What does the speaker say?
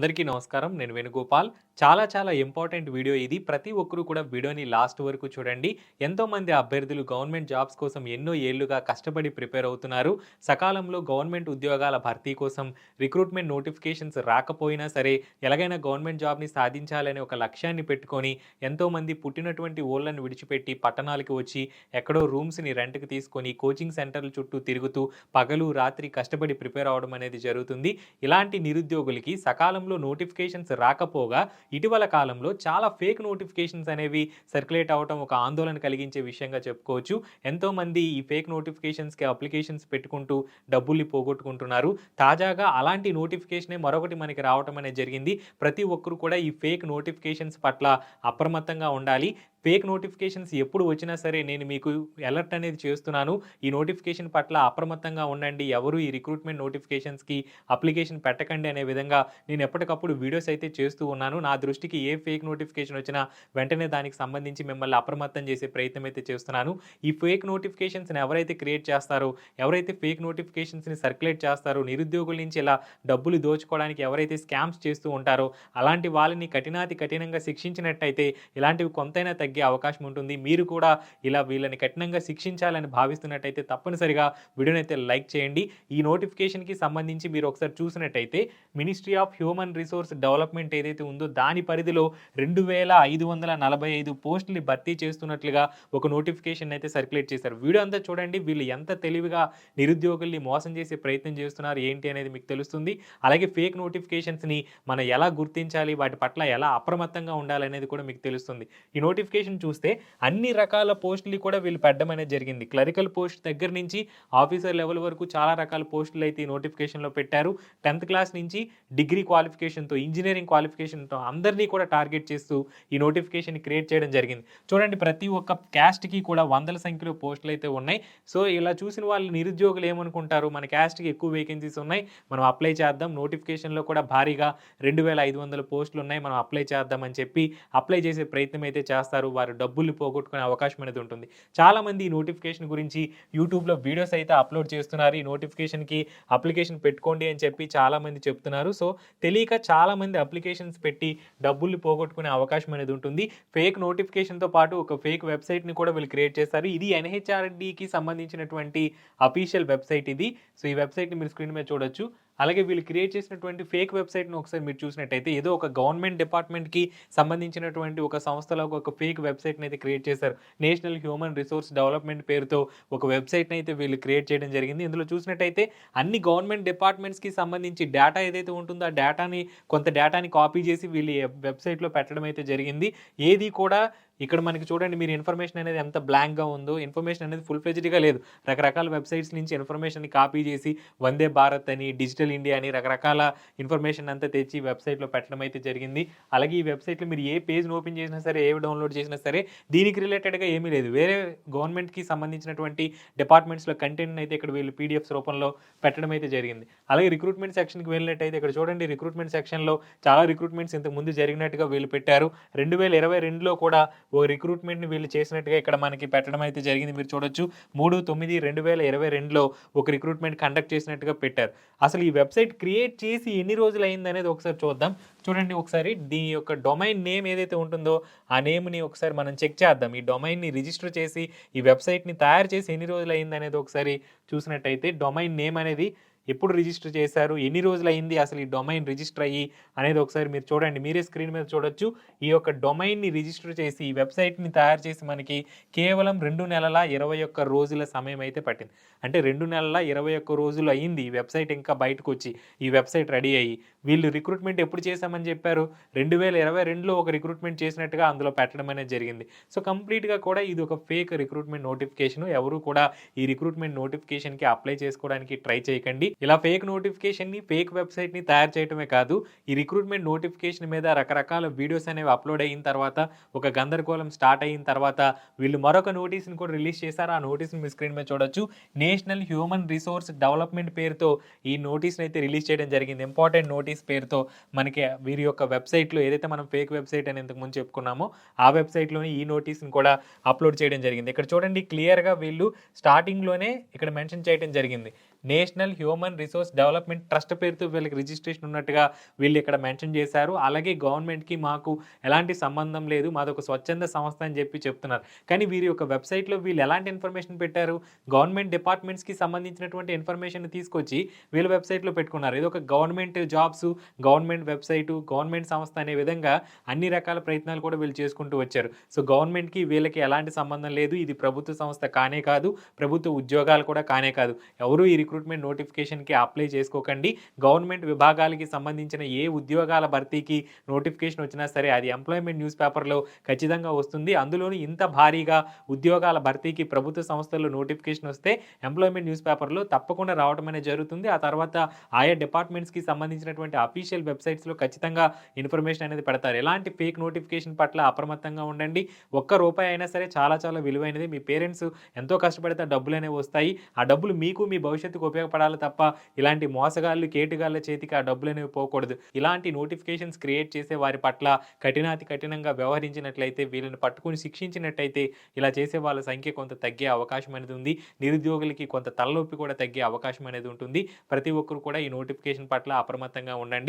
అందరికీ నమస్కారం. నేను వేణుగోపాల్. చాలా చాలా ఇంపార్టెంట్ వీడియో ఇది. ప్రతి ఒక్కరూ కూడా వీడియోని లాస్ట్ వరకు చూడండి. ఎంతోమంది అభ్యర్థులు గవర్నమెంట్ జాబ్స్ కోసం ఎన్నో ఏళ్ళుగా కష్టపడి ప్రిపేర్ అవుతున్నారు. సకాలంలో గవర్నమెంట్ ఉద్యోగాల భర్తీ కోసం రిక్రూట్మెంట్ నోటిఫికేషన్స్ రాకపోయినా సరే ఎలాగైనా గవర్నమెంట్ జాబ్ని సాధించాలనే ఒక లక్ష్యాన్ని పెట్టుకొని ఎంతోమంది పుట్టినటువంటి ఊళ్ళను విడిచిపెట్టి పట్టణాలకు వచ్చి ఎక్కడో రూమ్స్ని రెంట్కి తీసుకొని కోచింగ్ సెంటర్ల చుట్టూ తిరుగుతూ పగలు రాత్రి కష్టపడి ప్రిపేర్ అవడం అనేది జరుగుతుంది. ఇలాంటి నిరుద్యోగులకి సకాలంలో నోటిఫికేషన్స్ రాకపోగా ఇటీవల కాలంలో చాలా ఫేక్ నోటిఫికేషన్స్ అనేవి సర్క్యులేట్ అవడం ఒక ఆందోళన కలిగించే విషయంగా చెప్పుకోవచ్చు. ఎంతోమంది ఈ ఫేక్ నోటిఫికేషన్స్కి అప్లికేషన్స్ పెట్టుకుంటూ డబ్బుల్ని పోగొట్టుకుంటున్నారు. తాజాగా అలాంటి నోటిఫికేషనే మరొకటి మనకి రావటం అనేది జరిగింది. ప్రతి ఒక్కరు కూడా ఈ ఫేక్ నోటిఫికేషన్స్ పట్ల అప్రమత్తంగా ఉండాలి. ఫేక్ నోటిఫికేషన్స్ ఎప్పుడు వచ్చినా సరే నేను మీకు అలర్ట్ అనేది చేస్తున్నాను. ఈ నోటిఫికేషన్ పట్ల అప్రమత్తంగా ఉండండి. ఎవరు ఈ రిక్రూట్మెంట్ నోటిఫికేషన్స్కి అప్లికేషన్ పెట్టకండి అనే విధంగా నేను ఎప్పటికప్పుడు వీడియోస్ అయితే చేస్తూ ఉన్నాను. నా దృష్టికి ఏ ఫేక్ నోటిఫికేషన్ వచ్చినా వెంటనే దానికి సంబంధించి మిమ్మల్ని అప్రమత్తం చేసే ప్రయత్నం అయితే చేస్తున్నాను. ఈ ఫేక్ నోటిఫికేషన్స్ని ఎవరైతే క్రియేట్ చేస్తారో ఎవరైతే ఫేక్ నోటిఫికేషన్స్ని సర్క్యులేట్ చేస్తారో నిరుద్యోగుల నుంచి ఇలా డబ్బులు దోచుకోవడానికి ఎవరైతే స్కామ్స్ చేస్తూ ఉంటారో అలాంటి వాళ్ళని కఠినాతి కఠినంగా శిక్షించినట్టయితే ఇలాంటివి కొంతైనా తగ్గే అవకాశం ఉంటుంది. మీరు కూడా ఇలా వీళ్ళని కఠినంగా శిక్షించాలని భావిస్తున్నట్టయితే తప్పనిసరిగా వీడియోనైతే అయితే లైక్ చేయండి. ఈ నోటిఫికేషన్కి సంబంధించి మీరు ఒకసారి చూసినట్టయితే ministry of human resource development ఏదైతే ఉందో దాని పరిధిలో రెండు వేల ఐదు వందల నలభై ఐదు పోస్టులు భర్తీ చేస్తున్నట్లుగా ఒక నోటిఫికేషన్ అయితే సర్క్యులేట్ చేశారు. వీడియో అంతా చూడండి. వీళ్ళు ఎంత తెలివిగా నిరుద్యోగుల్ని మోసం చేసే ప్రయత్నం చేస్తున్నారు ఏంటి అనేది మీకు తెలుస్తుంది. అలాగే ఫేక్ నోటిఫికేషన్స్ని మనం ఎలా గుర్తించాలి? వాటి పట్ల ఎలా అప్రమత్తంగా ఉండాలనేది కూడా మీకు తెలుస్తుంది. ఈ నోటిఫికేషన్ చూస్తే అన్ని రకాల పోస్టులు కూడా వీళ్ళు పెట్టడం అనేది జరిగింది. క్లరికల్ పోస్ట్ దగ్గర నుంచి ఆఫీసర్ లెవెల్ వరకు చాలా రకాల పోస్టులు అయితే ఈ నోటిఫికేషన్లో పెట్టారు. టెన్త్ క్లాస్ నుంచి డిగ్రీ క్వాలిఫికేషన్తో ఇంజనీరింగ్ క్వాలిఫికేషన్తో అందరినీ కూడా టార్గెట్ చేస్తూ ఈ నోటిఫికేషన్ క్రియేట్ చేయడం జరిగింది. చూడండి ప్రతి ఒక్క క్యాస్ట్కి కూడా వందల సంఖ్యలో పోస్టులు అయితే ఉన్నాయి. సో ఇలా చూసిన వాళ్ళు నిరుద్యోగులు ఏమనుకుంటారు? మన క్యాస్ట్కి ఎక్కువ వేకెన్సీస్ ఉన్నాయి. మనం అప్లై చేద్దాం. నోటిఫికేషన్లో కూడా భారీగా రెండు వేల ఐదు వందల పోస్టులు ఉన్నాయి. మనం అప్లై చేద్దాం అని చెప్పి అప్లై చేసే ప్రయత్నం అయితే చేస్తారు. వారు డబ్బులు పోగొట్టుకునే అవకాశం అనేది ఉంటుంది. చాలామంది ఈ నోటిఫికేషన్ గురించి యూట్యూబ్లో వీడియోస్ అయితే అప్లోడ్ చేస్తున్నారు. ఈ నోటిఫికేషన్కి అప్లికేషన్ పెట్టుకోండి అని చెప్పి చాలామంది చెప్తున్నారు. సో తెలియక చాలామంది అప్లికేషన్స్ పెట్టి డబ్బులు పోగొట్టుకునే అవకాశం అనేది ఉంటుంది. ఫేక్ నోటిఫికేషన్తో పాటు ఒక ఫేక్ వెబ్సైట్ని కూడా వీళ్ళు క్రియేట్ చేస్తారు. ఇది ఎన్హెచ్ఆర్డికి సంబంధించినటువంటి అఫీషియల్ వెబ్సైట్ ఇది. సో ఈ వెబ్సైట్ని మీరు స్క్రీన్ మీద చూడొచ్చు. అలాగే వీళ్ళు క్రియేట్ చేసినటువంటి ఫేక్ వెబ్సైట్ను ఒకసారి మీరు చూసినట్టయితే ఏదో ఒక గవర్నమెంట్ డిపార్ట్మెంట్కి సంబంధించినటువంటి ఒక సంస్థలో ఒక ఫేక్ వెబ్సైట్ని అయితే క్రియేట్ చేశారు. నేషనల్ హ్యూమన్ రిసోర్స్ డెవలప్మెంట్ పేరుతో ఒక వెబ్సైట్ని అయితే వీళ్ళు క్రియేట్ చేయడం జరిగింది. ఇందులో చూసినట్టయితే అన్ని గవర్నమెంట్ డిపార్ట్మెంట్స్కి సంబంధించి డేటా ఏదైతే ఉంటుందో ఆ డేటాని కొంత డేటాని కాపీ చేసి వీళ్ళు వెబ్సైట్లో పెట్టడం అయితే జరిగింది. ఏది కూడా ఇక్కడ మనకి చూడండి మీరు ఇన్ఫర్మేషన్ అనేది ఎంత బ్లాంక్గా ఉందో ఇన్ఫర్మేషన్ అనేది ఫుల్ ఫ్లెజ్డ్గా లేదు. రకరకాల వెబ్సైట్స్ నుంచి ఇన్ఫర్మేషన్ కాపీ చేసి వందే భారత్ అని డిజిటల్ ఇండియా అని రకరకాల ఇన్ఫర్మేషన్ అంతా తెచ్చి వెబ్సైట్లో పెట్టడం అయితే జరిగింది. అలాగే ఈ వెబ్సైట్లో మీరు ఏ పేజ్ని ఓపెన్ చేసినా సరే ఏ డౌన్లోడ్ చేసినా సరే దీనికి రిలేటెడ్గా ఏమీ లేదు. వేరే గవర్నమెంట్కి సంబంధించినటువంటి డిపార్ట్మెంట్స్లో కంటెంట్ అయితే ఇక్కడ వీళ్ళు పీడిఎఫ్స్ రూపంలో పెట్టడం అయితే జరిగింది. అలాగే రిక్రూట్మెంట్ సెక్షన్కి వెళ్ళినట్టయితే ఇక్కడ చూడండి రిక్రూట్మెంట్ సెక్షన్లో చాలా రిక్రూట్మెంట్స్ ఇంతకుముందు జరిగినట్టుగా వీళ్ళు పెట్టారు. రెండు వేల ఇరవై రెండులో కూడా ఓ రిక్రూట్మెంట్ని వీళ్ళు చేసినట్టుగా ఇక్కడ మనకి పెట్టడం అయితే జరిగింది. మీరు చూడొచ్చు. మూడు తొమ్మిది రెండు వేల ఇరవై రెండులో ఒక రిక్రూట్మెంట్ కండక్ట్ చేసినట్టుగా పెట్టారు. అసలు ఈ వెబ్సైట్ క్రియేట్ చేసి ఎన్ని రోజులు అయింది అనేది ఒకసారి చూద్దాం. చూడండి ఒకసారి దీని యొక్క డొమైన్ నేమ్ ఏదైతే ఉంటుందో ఆ నేమ్ని ఒకసారి మనం చెక్ చేద్దాం. ఈ డొమైన్ని రిజిస్టర్ చేసి ఈ వెబ్సైట్ని తయారు చేసి ఎన్ని రోజులు అయింది అనేది ఒకసారి చూసినట్టయితే డొమైన్ నేమ్ అనేది ఎప్పుడు రిజిస్టర్ చేశారు? ఎన్ని రోజులు అయింది అసలు ఈ డొమైన్ రిజిస్టర్ అయ్యి? అనేది ఒకసారి మీరు చూడండి. మీరే స్క్రీన్ మీద చూడొచ్చు. ఈ యొక్క డొమైన్ని రిజిస్టర్ చేసి ఈ వెబ్సైట్ని తయారు చేసి మనకి కేవలం రెండు నెలల ఇరవై ఒక్క రోజుల సమయం అయితే పట్టింది. అంటే రెండు నెలల ఇరవై ఒక్క రోజులు అయింది ఈ వెబ్సైట్ ఇంకా బయటకు వచ్చి ఈ వెబ్సైట్ రెడీ అయ్యి. వీళ్ళు రిక్రూట్మెంట్ ఎప్పుడు చేశామని చెప్పారు? రెండు వేల ఇరవై రెండులో ఒక రిక్రూట్మెంట్ చేసినట్టుగా అందులో పెట్టడం అనేది జరిగింది. సో కంప్లీట్గా కూడా ఇది ఒక ఫేక్ రిక్రూట్మెంట్ నోటిఫికేషన్. ఎవరు కూడా ఈ రిక్రూట్మెంట్ నోటిఫికేషన్కి అప్లై చేసుకోవడానికి ట్రై చేయకండి. ఇలా ఫేక్ నోటిఫికేషన్ని ఫేక్ వెబ్సైట్ని తయారు చేయడమే కాదు ఈ రిక్రూట్మెంట్ నోటిఫికేషన్ మీద రకరకాల వీడియోస్ అనేవి అప్లోడ్ అయిన తర్వాత ఒక గందరగోళం స్టార్ట్ అయిన తర్వాత వీళ్ళు మరొక నోటీస్ని కూడా రిలీజ్ చేశారు. ఆ నోటీస్ని మీ స్క్రీన్ మీద చూడొచ్చు. నేషనల్ హ్యూమన్ రిసోర్స్ డెవలప్మెంట్ పేరుతో ఈ నోటీస్ని అయితే రిలీజ్ చేయడం జరిగింది. ఇంపార్టెంట్ నోటీస్ పేరుతో మనకి వీరి యొక్క వెబ్సైట్లో ఏదైతే మనం ఫేక్ వెబ్సైట్ అని ఇంతకుముందు చెప్పుకున్నామో ఆ వెబ్సైట్లోనే ఈ నోటీస్ని కూడా అప్లోడ్ చేయడం జరిగింది. ఇక్కడ చూడండి క్లియర్గా వీళ్ళు స్టార్టింగ్లోనే ఇక్కడ మెన్షన్ చేయడం జరిగింది. National human resource development trust పేరుతో వీళ్ళకి రిజిస్ట్రేషన్ ఉన్నట్టుగా వీళ్ళు ఇక్కడ మెన్షన్ చేశారు. అలాగే గవర్నమెంట్కి మాకు ఎలాంటి సంబంధం లేదు. మాది ఒక స్వచ్ఛంద సంస్థ అని చెప్పి చెప్తున్నారు. కానీ వీరి యొక్క వెబ్సైట్లో వీళ్ళు ఎలాంటి ఇన్ఫర్మేషన్ పెట్టారు? గవర్నమెంట్ డిపార్ట్మెంట్స్కి సంబంధించినటువంటి ఇన్ఫర్మేషన్ తీసుకొచ్చి వీళ్ళ వెబ్సైట్లో పెట్టుకున్నారు. ఇది ఒక government jobs government website government సంస్థ అనే విధంగా అన్ని రకాల ప్రయత్నాలు కూడా వీళ్ళు చేసుకుంటూ వచ్చారు. సో గవర్నమెంట్కి వీళ్ళకి ఎలాంటి సంబంధం లేదు. ఇది ప్రభుత్వ సంస్థ కానే కాదు. ప్రభుత్వ ఉద్యోగాలు కూడా కానే కాదు. ఎవరు ఈ రిక్రూట్మెంట్ నోటిఫికేషన్కి అప్లై చేసుకోకండి. గవర్నమెంట్ విభాగాలకి సంబంధించిన ఏ ఉద్యోగాల భర్తీకి నోటిఫికేషన్ వచ్చినా సరే అది ఎంప్లాయ్మెంట్ న్యూస్ పేపర్లో ఖచ్చితంగా వస్తుంది. అందులోని ఇంత భారీగా ఉద్యోగాల భర్తీకి ప్రభుత్వ సంస్థల్లో నోటిఫికేషన్ వస్తే ఎంప్లాయ్మెంట్ న్యూస్ పేపర్లో తప్పకుండా రావడం అనేది జరుగుతుంది. ఆ తర్వాత ఆయా డిపార్ట్మెంట్స్కి సంబంధించినటువంటి అఫీషియల్ వెబ్సైట్స్లో ఖచ్చితంగా ఇన్ఫర్మేషన్ అనేది పెడతారు. ఎలాంటి ఫేక్ నోటిఫికేషన్ పట్ల అప్రమత్తంగా ఉండండి. ఒక్క రూపాయి అయినా సరే చాలా చాలా విలువైనది. మీ పేరెంట్స్ ఎంతో కష్టపడితే ఆ డబ్బులు అనేవి వస్తాయి. ఆ డబ్బులు మీకు మీ భవిష్యత్తు భవిష్యత్తుకు ఉపయోగపడాలి తప్ప ఇలాంటి మోసగాళ్ళు కేటుగాళ్ళ చేతికి ఆ డబ్బులు అనేవి పోకూడదు. ఇలాంటి నోటిఫికేషన్స్ క్రియేట్ చేసే వారి పట్ల కఠినాతి కఠినంగా వ్యవహరించినట్లయితే వీళ్ళని పట్టుకుని శిక్షించినట్టయితే ఇలా చేసే వాళ్ళ సంఖ్య కొంత తగ్గే అవకాశం అనేది ఉంది. నిరుద్యోగులకి కొంత తలనొప్పి కూడా తగ్గే అవకాశం అనేది ఉంటుంది. ప్రతి ఒక్కరు కూడా ఈ నోటిఫికేషన్ పట్ల అప్రమత్తంగా ఉండండి.